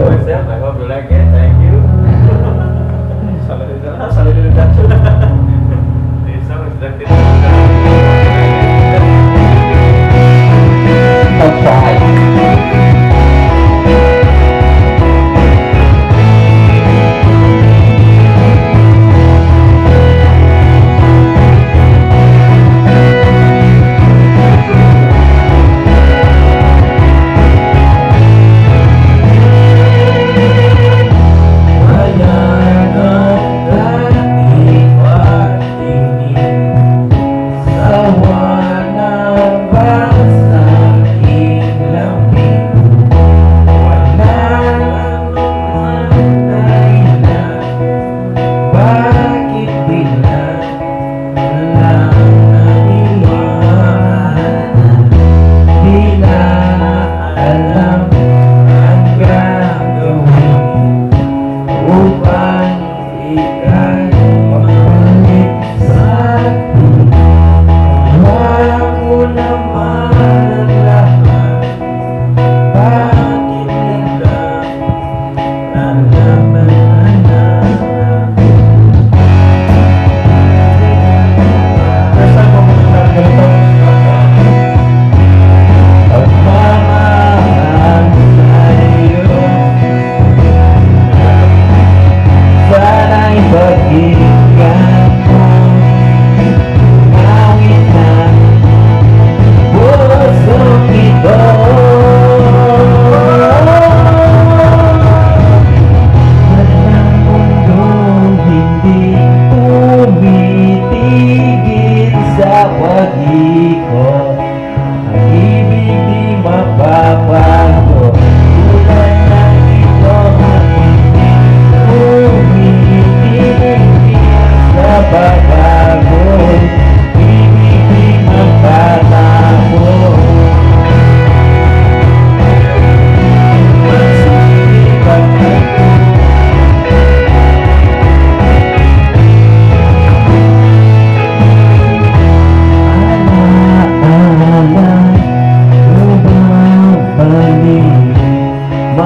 Myself. I hope you like it. pag-ibig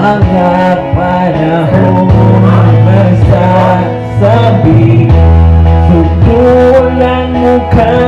mga panahon nagsasabi Subulan mo ka